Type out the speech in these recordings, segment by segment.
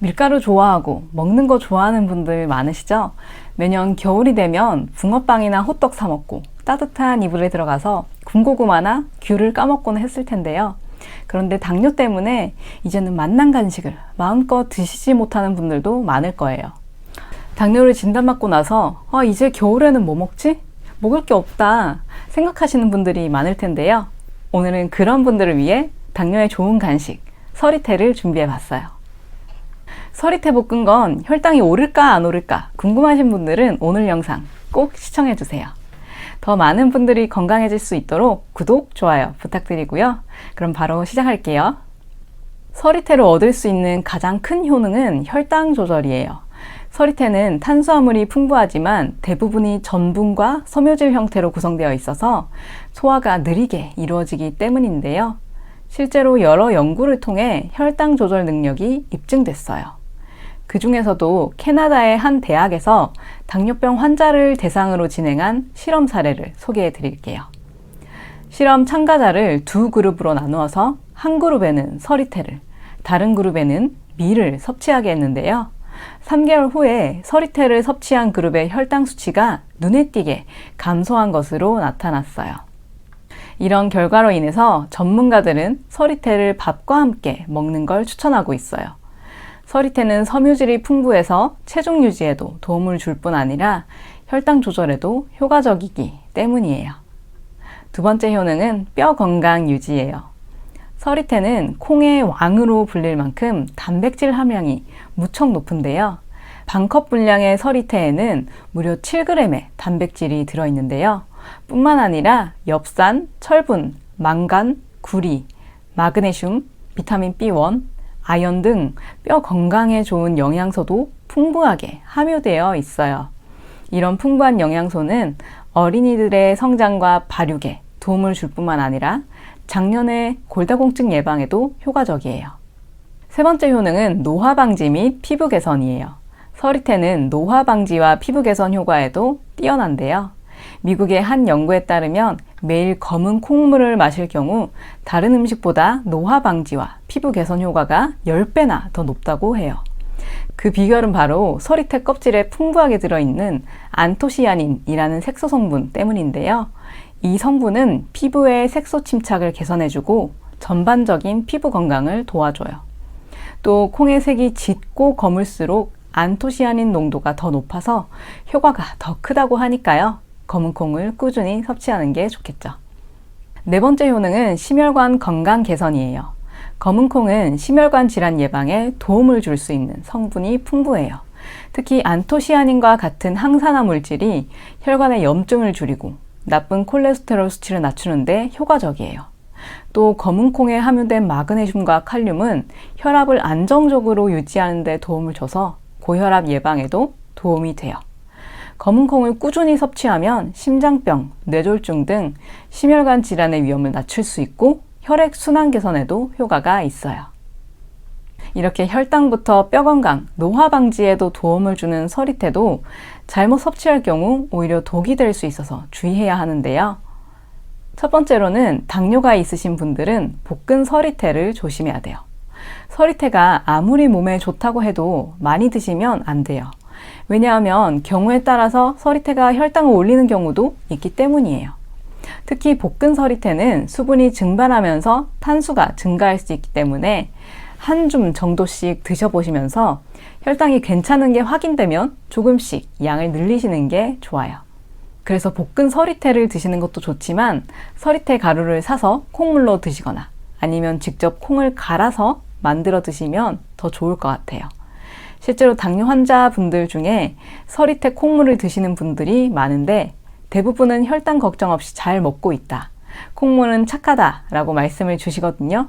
밀가루 좋아하고 먹는 거 좋아하는 분들 많으시죠? 매년 겨울이 되면 붕어빵이나 호떡 사 먹고 따뜻한 이불에 들어가서 군고구마나 귤을 까먹곤 했을 텐데요. 그런데 당뇨 때문에 이제는 맛난 간식을 마음껏 드시지 못하는 분들도 많을 거예요. 당뇨를 진단받고 나서 아, 이제 겨울에는 뭐 먹지? 먹을 게 없다 생각하시는 분들이 많을 텐데요. 오늘은 그런 분들을 위해 당뇨에 좋은 간식 서리태를 준비해 봤어요. 서리태 볶은 건 혈당이 오를까 안 오를까 궁금하신 분들은 오늘 영상 꼭 시청해 주세요. 더 많은 분들이 건강해질 수 있도록 구독, 좋아요 부탁드리고요. 그럼 바로 시작할게요. 서리태로 얻을 수 있는 가장 큰 효능은 혈당 조절이에요. 서리태는 탄수화물이 풍부하지만 대부분이 전분과 섬유질 형태로 구성되어 있어서 소화가 느리게 이루어지기 때문인데요. 실제로 여러 연구를 통해 혈당 조절 능력이 입증됐어요. 그 중에서도 캐나다의 한 대학에서 당뇨병 환자를 대상으로 진행한 실험 사례를 소개해 드릴게요. 실험 참가자를 두 그룹으로 나누어서 한 그룹에는 서리태를, 다른 그룹에는 밀을 섭취하게 했는데요. 3개월 후에 서리태를 섭취한 그룹의 혈당 수치가 눈에 띄게 감소한 것으로 나타났어요. 이런 결과로 인해서 전문가들은 서리태를 밥과 함께 먹는 걸 추천하고 있어요. 서리태는 섬유질이 풍부해서 체중 유지에도 도움을 줄 뿐 아니라 혈당 조절에도 효과적이기 때문이에요. 두 번째 효능은 뼈 건강 유지예요. 서리태는 콩의 왕으로 불릴 만큼 단백질 함량이 무척 높은데요. 반컵 분량의 서리태에는 무려 7g의 단백질이 들어있는데요. 뿐만 아니라 엽산, 철분, 망간, 구리, 마그네슘, 비타민 B1, 아연 등 뼈 건강에 좋은 영양소도 풍부하게 함유되어 있어요. 이런 풍부한 영양소는 어린이들의 성장과 발육에 도움을 줄 뿐만 아니라 작년의 골다공증 예방에도 효과적이에요. 세 번째 효능은 노화 방지 및 피부 개선이에요. 서리태는 노화 방지와 피부 개선 효과에도 뛰어난데요. 미국의 한 연구에 따르면 매일 검은 콩물을 마실 경우 다른 음식보다 노화 방지와 피부 개선 효과가 10배나 더 높다고 해요. 그 비결은 바로 서리태 껍질에 풍부하게 들어있는 안토시아닌이라는 색소 성분 때문인데요. 이 성분은 피부의 색소 침착을 개선해주고 전반적인 피부 건강을 도와줘요. 또 콩의 색이 짙고 검을수록 안토시아닌 농도가 더 높아서 효과가 더 크다고 하니까요. 검은 콩을 꾸준히 섭취하는 게 좋겠죠. 네 번째 효능은 심혈관 건강 개선이에요. 검은 콩은 심혈관 질환 예방에 도움을 줄 수 있는 성분이 풍부해요. 특히 안토시아닌과 같은 항산화 물질이 혈관의 염증을 줄이고 나쁜 콜레스테롤 수치를 낮추는데 효과적이에요. 또 검은 콩에 함유된 마그네슘과 칼륨은 혈압을 안정적으로 유지하는 데 도움을 줘서 고혈압 예방에도 도움이 돼요. 검은 콩을 꾸준히 섭취하면 심장병, 뇌졸중 등 심혈관 질환의 위험을 낮출 수 있고 혈액 순환 개선에도 효과가 있어요. 이렇게 혈당부터 뼈 건강, 노화 방지에도 도움을 주는 서리태도 잘못 섭취할 경우 오히려 독이 될 수 있어서 주의해야 하는데요. 첫 번째로는 당뇨가 있으신 분들은 볶은 서리태를 조심해야 돼요. 서리태가 아무리 몸에 좋다고 해도 많이 드시면 안 돼요. 왜냐하면 경우에 따라서 서리태가 혈당을 올리는 경우도 있기 때문이에요. 특히 볶은 서리태는 수분이 증발하면서 탄수가 증가할 수 있기 때문에 한 줌 정도씩 드셔보시면서 혈당이 괜찮은 게 확인되면 조금씩 양을 늘리시는 게 좋아요. 그래서 볶은 서리태를 드시는 것도 좋지만 서리태 가루를 사서 콩물로 드시거나 아니면 직접 콩을 갈아서 만들어 드시면 더 좋을 것 같아요. 실제로 당뇨 환자분들 중에 서리태 콩물을 드시는 분들이 많은데 대부분은 혈당 걱정 없이 잘 먹고 있다. 콩물은 착하다 라고 말씀을 주시거든요.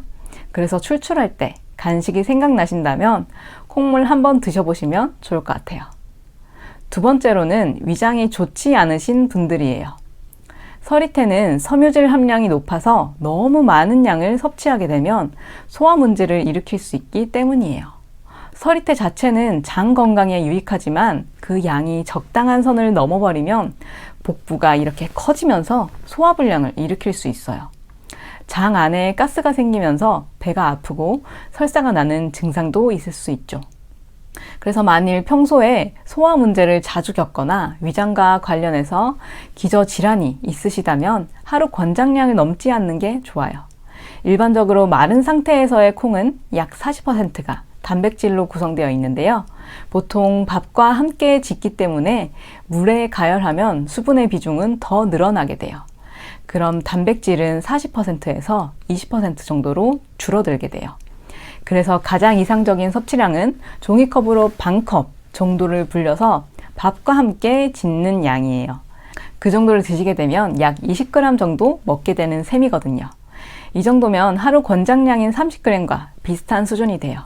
그래서 출출할 때 간식이 생각나신다면 콩물 한번 드셔보시면 좋을 것 같아요. 두 번째로는 위장이 좋지 않으신 분들이에요. 서리태는 섬유질 함량이 높아서 너무 많은 양을 섭취하게 되면 소화 문제를 일으킬 수 있기 때문이에요. 서리태 자체는 장 건강에 유익하지만 그 양이 적당한 선을 넘어버리면 복부가 이렇게 커지면서 소화불량을 일으킬 수 있어요. 장 안에 가스가 생기면서 배가 아프고 설사가 나는 증상도 있을 수 있죠. 그래서 만일 평소에 소화 문제를 자주 겪거나 위장과 관련해서 기저 질환이 있으시다면 하루 권장량을 넘지 않는 게 좋아요. 일반적으로 마른 상태에서의 콩은 약 40%가 단백질로 구성되어 있는데요. 보통 밥과 함께 짓기 때문에 물에 가열하면 수분의 비중은 더 늘어나게 돼요. 그럼 단백질은 40%에서 20% 정도로 줄어들게 돼요. 그래서 가장 이상적인 섭취량은 종이컵으로 반컵 정도를 불려서 밥과 함께 짓는 양이에요. 그 정도를 드시게 되면 약 20g 정도 먹게 되는 셈이거든요. 이 정도면 하루 권장량인 30g과 비슷한 수준이 돼요.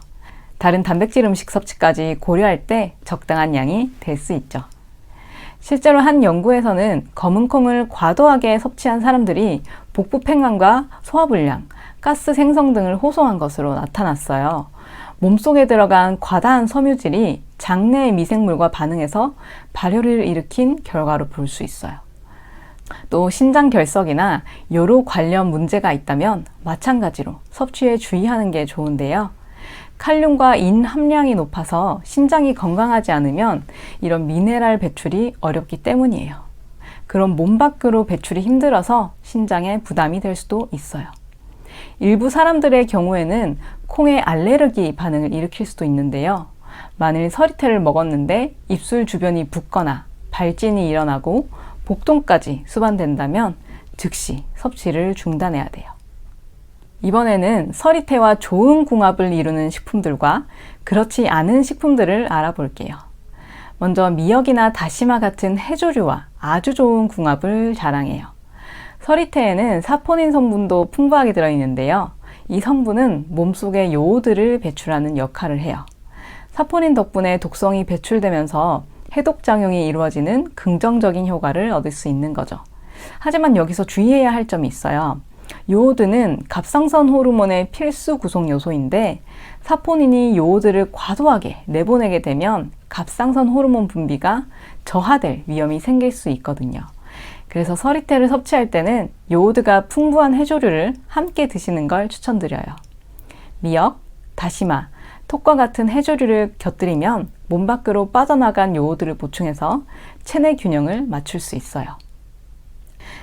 다른 단백질 음식 섭취까지 고려할 때 적당한 양이 될 수 있죠. 실제로 한 연구에서는 검은 콩을 과도하게 섭취한 사람들이 복부 팽만과 소화불량, 가스 생성 등을 호소한 것으로 나타났어요. 몸속에 들어간 과다한 섬유질이 장내의 미생물과 반응해서 발열을 일으킨 결과로 볼 수 있어요. 또 신장 결석이나 요로 관련 문제가 있다면 마찬가지로 섭취에 주의하는 게 좋은데요. 칼륨과 인 함량이 높아서 신장이 건강하지 않으면 이런 미네랄 배출이 어렵기 때문이에요. 그럼 몸 밖으로 배출이 힘들어서 신장에 부담이 될 수도 있어요. 일부 사람들의 경우에는 콩의 알레르기 반응을 일으킬 수도 있는데요. 만일 서리태를 먹었는데 입술 주변이 붓거나 발진이 일어나고 복통까지 수반된다면 즉시 섭취를 중단해야 돼요. 이번에는 서리태와 좋은 궁합을 이루는 식품들과 그렇지 않은 식품들을 알아볼게요. 먼저 미역이나 다시마 같은 해조류와 아주 좋은 궁합을 자랑해요. 서리태에는 사포닌 성분도 풍부하게 들어있는데요. 이 성분은 몸속에 요오드를 배출하는 역할을 해요. 사포닌 덕분에 독성이 배출되면서 해독 작용이 이루어지는 긍정적인 효과를 얻을 수 있는 거죠. 하지만 여기서 주의해야 할 점이 있어요. 요오드는 갑상선 호르몬의 필수 구성 요소인데 사포닌이 요오드를 과도하게 내보내게 되면 갑상선 호르몬 분비가 저하될 위험이 생길 수 있거든요. 그래서 서리태를 섭취할 때는 요오드가 풍부한 해조류를 함께 드시는 걸 추천드려요. 미역, 다시마, 톡과 같은 해조류를 곁들이면 몸 밖으로 빠져나간 요오드를 보충해서 체내 균형을 맞출 수 있어요.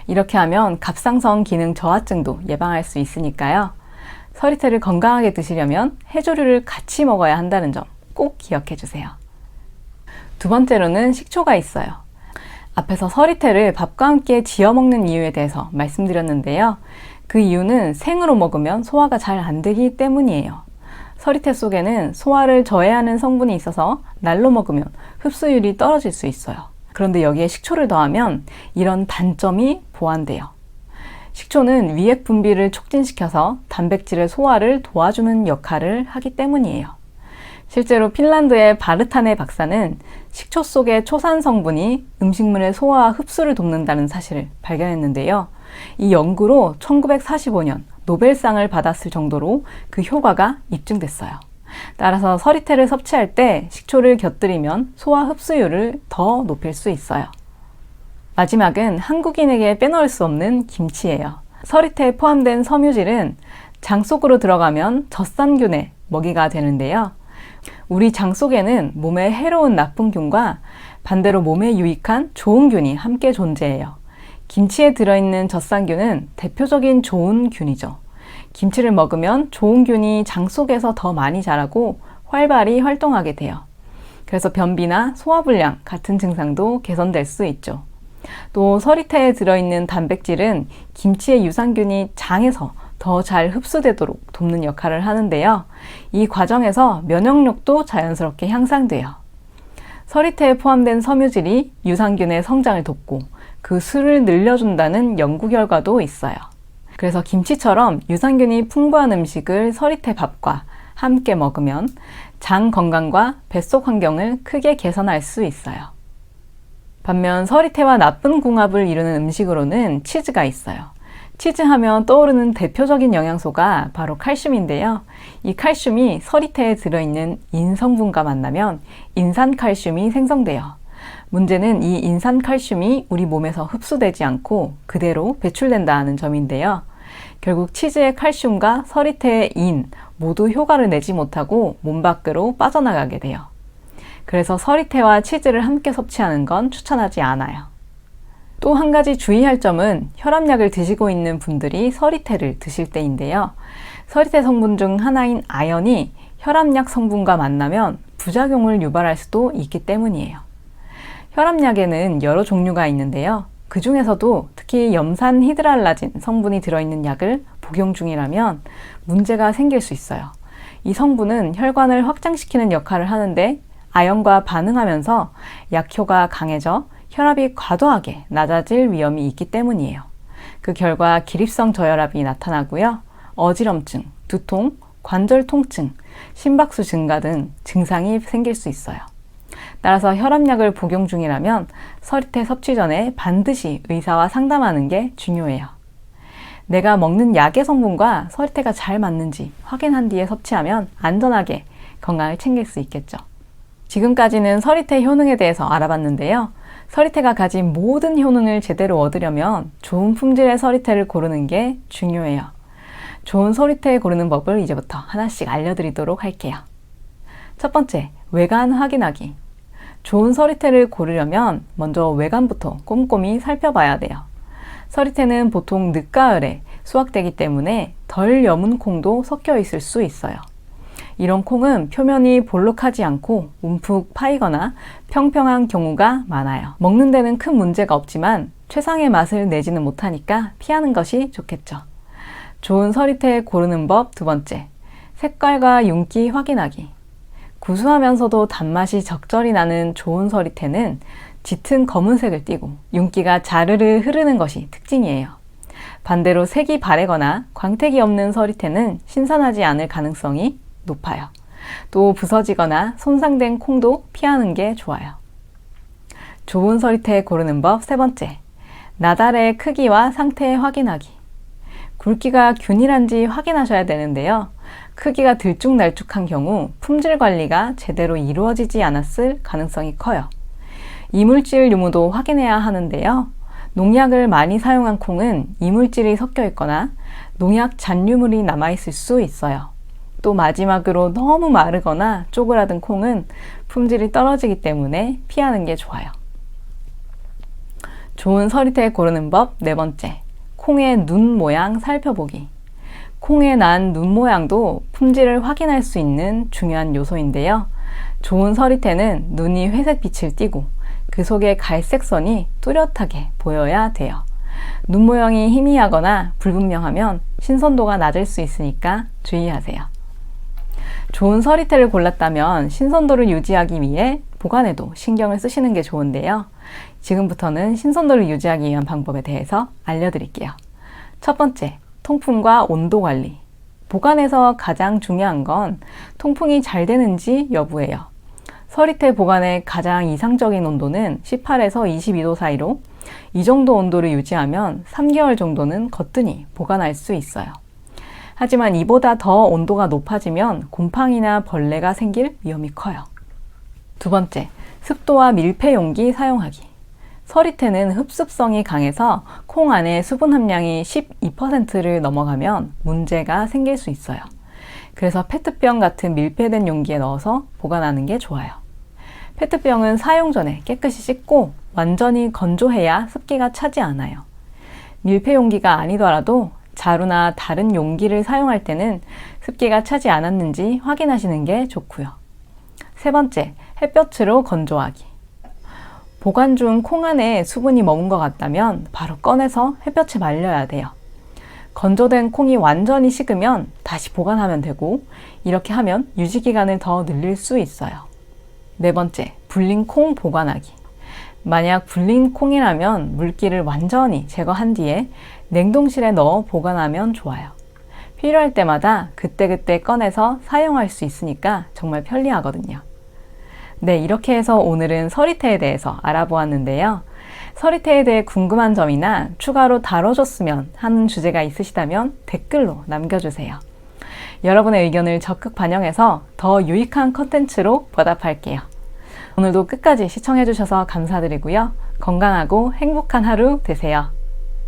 이렇게 하면 갑상선 기능 저하증도 예방할 수 있으니까요. 서리태를 건강하게 드시려면 해조류를 같이 먹어야 한다는 점 꼭 기억해 주세요. 두 번째로는 식초가 있어요. 앞에서 서리태를 밥과 함께 지어 먹는 이유에 대해서 말씀드렸는데요. 그 이유는 생으로 먹으면 소화가 잘 안 되기 때문이에요. 서리태 속에는 소화를 저해하는 성분이 있어서 날로 먹으면 흡수율이 떨어질 수 있어요. 그런데 여기에 식초를 더하면 이런 단점이 보완돼요. 식초는 위액 분비를 촉진시켜서 단백질의 소화를 도와주는 역할을 하기 때문이에요. 실제로 핀란드의 바르타네 박사는 식초 속의 초산 성분이 음식물의 소화와 흡수를 돕는다는 사실을 발견했는데요. 이 연구로 1945년 노벨상을 받았을 정도로 그 효과가 입증됐어요. 따라서 서리태를 섭취할 때 식초를 곁들이면 소화 흡수율을 더 높일 수 있어요. 마지막은 한국인에게 빼놓을 수 없는 김치예요. 서리태에 포함된 섬유질은 장 속으로 들어가면 젖산균의 먹이가 되는데요. 우리 장 속에는 몸에 해로운 나쁜 균과 반대로 몸에 유익한 좋은 균이 함께 존재해요. 김치에 들어있는 젖산균은 대표적인 좋은 균이죠. 김치를 먹으면 좋은 균이 장 속에서 더 많이 자라고 활발히 활동하게 돼요. 그래서 변비나 소화불량 같은 증상도 개선될 수 있죠. 또 서리태에 들어있는 단백질은 김치의 유산균이 장에서 더 잘 흡수되도록 돕는 역할을 하는데요. 이 과정에서 면역력도 자연스럽게 향상돼요. 서리태에 포함된 섬유질이 유산균의 성장을 돕고 그 수를 늘려준다는 연구 결과도 있어요. 그래서 김치처럼 유산균이 풍부한 음식을 서리태 밥과 함께 먹으면 장 건강과 뱃속 환경을 크게 개선할 수 있어요. 반면 서리태와 나쁜 궁합을 이루는 음식으로는 치즈가 있어요. 치즈 하면 떠오르는 대표적인 영양소가 바로 칼슘인데요. 이 칼슘이 서리태에 들어있는 인성분과 만나면 인산칼슘이 생성돼요. 문제는 이 인산칼슘이 우리 몸에서 흡수되지 않고 그대로 배출된다는 점인데요. 결국 치즈의 칼슘과 서리태의 인 모두 효과를 내지 못하고 몸 밖으로 빠져나가게 돼요. 그래서 서리태와 치즈를 함께 섭취하는 건 추천하지 않아요. 또 한 가지 주의할 점은 혈압약을 드시고 있는 분들이 서리태를 드실 때인데요. 서리태 성분 중 하나인 아연이 혈압약 성분과 만나면 부작용을 유발할 수도 있기 때문이에요. 혈압약에는 여러 종류가 있는데요. 그 중에서도 특히 염산 히드랄라진 성분이 들어있는 약을 복용 중이라면 문제가 생길 수 있어요. 이 성분은 혈관을 확장시키는 역할을 하는데 아연과 반응하면서 약효가 강해져 혈압이 과도하게 낮아질 위험이 있기 때문이에요. 그 결과 기립성 저혈압이 나타나고요. 어지럼증, 두통, 관절 통증, 심박수 증가 등 증상이 생길 수 있어요. 따라서 혈압약을 복용 중이라면 서리태 섭취 전에 반드시 의사와 상담하는 게 중요해요. 내가 먹는 약의 성분과 서리태가 잘 맞는지 확인한 뒤에 섭취하면 안전하게 건강을 챙길 수 있겠죠. 지금까지는 서리태 효능에 대해서 알아봤는데요. 서리태가 가진 모든 효능을 제대로 얻으려면 좋은 품질의 서리태를 고르는 게 중요해요. 좋은 서리태 고르는 법을 이제부터 하나씩 알려드리도록 할게요. 첫 번째, 외관 확인하기. 좋은 서리태를 고르려면 먼저 외관부터 꼼꼼히 살펴봐야 돼요. 서리태는 보통 늦가을에 수확되기 때문에 덜 여문 콩도 섞여 있을 수 있어요. 이런 콩은 표면이 볼록하지 않고 움푹 파이거나 평평한 경우가 많아요. 먹는 데는 큰 문제가 없지만 최상의 맛을 내지는 못하니까 피하는 것이 좋겠죠. 좋은 서리태 고르는 법 두 번째. 색깔과 윤기 확인하기. 구수하면서도 단맛이 적절히 나는 좋은 서리태는 짙은 검은색을 띠고 윤기가 자르르 흐르는 것이 특징이에요. 반대로 색이 바래거나 광택이 없는 서리태는 신선하지 않을 가능성이 높아요. 또 부서지거나 손상된 콩도 피하는 게 좋아요. 좋은 서리태 고르는 법 세 번째. 나달의 크기와 상태 확인하기. 굵기가 균일한지 확인하셔야 되는데요. 크기가 들쭉날쭉한 경우 품질 관리가 제대로 이루어지지 않았을 가능성이 커요. 이물질 유무도 확인해야 하는데요. 농약을 많이 사용한 콩은 이물질이 섞여 있거나 농약 잔류물이 남아있을 수 있어요. 또 마지막으로 너무 마르거나 쪼그라든 콩은 품질이 떨어지기 때문에 피하는 게 좋아요. 좋은 서리태 고르는 법 네 번째. 콩의 눈 모양 살펴보기. 콩에 난 눈 모양도 품질을 확인할 수 있는 중요한 요소인데요. 좋은 서리태는 눈이 회색 빛을 띠고 그 속에 갈색 선이 뚜렷하게 보여야 돼요. 눈 모양이 희미하거나 불분명하면 신선도가 낮을 수 있으니까 주의하세요. 좋은 서리태를 골랐다면 신선도를 유지하기 위해 보관에도 신경을 쓰시는 게 좋은데요. 지금부터는 신선도를 유지하기 위한 방법에 대해서 알려드릴게요. 첫 번째, 통풍과 온도 관리. 보관에서 가장 중요한 건 통풍이 잘 되는지 여부예요. 서리태 보관의 가장 이상적인 온도는 18에서 22도 사이로 이 정도 온도를 유지하면 3개월 정도는 거뜬히 보관할 수 있어요. 하지만 이보다 더 온도가 높아지면 곰팡이나 벌레가 생길 위험이 커요. 두 번째, 습도와 밀폐 용기 사용하기. 서리태는 흡습성이 강해서 콩 안에 수분 함량이 12%를 넘어가면 문제가 생길 수 있어요. 그래서 페트병 같은 밀폐된 용기에 넣어서 보관하는 게 좋아요. 페트병은 사용 전에 깨끗이 씻고 완전히 건조해야 습기가 차지 않아요. 밀폐 용기가 아니더라도 자루나 다른 용기를 사용할 때는 습기가 차지 않았는지 확인하시는 게 좋고요. 세 번째, 햇볕으로 건조하기. 보관 중 콩 안에 수분이 머문 것 같다면 바로 꺼내서 햇볕에 말려야 돼요. 건조된 콩이 완전히 식으면 다시 보관하면 되고 이렇게 하면 유지 기간을 더 늘릴 수 있어요. 네 번째, 불린 콩 보관하기. 만약 불린 콩이라면 물기를 완전히 제거한 뒤에 냉동실에 넣어 보관하면 좋아요. 필요할 때마다 그때그때 꺼내서 사용할 수 있으니까 정말 편리하거든요. 네, 이렇게 해서 오늘은 서리태에 대해서 알아보았는데요. 서리태에 대해 궁금한 점이나 추가로 다뤄줬으면 하는 주제가 있으시다면 댓글로 남겨주세요. 여러분의 의견을 적극 반영해서 더 유익한 컨텐츠로 보답할게요. 오늘도 끝까지 시청해주셔서 감사드리고요. 건강하고 행복한 하루 되세요.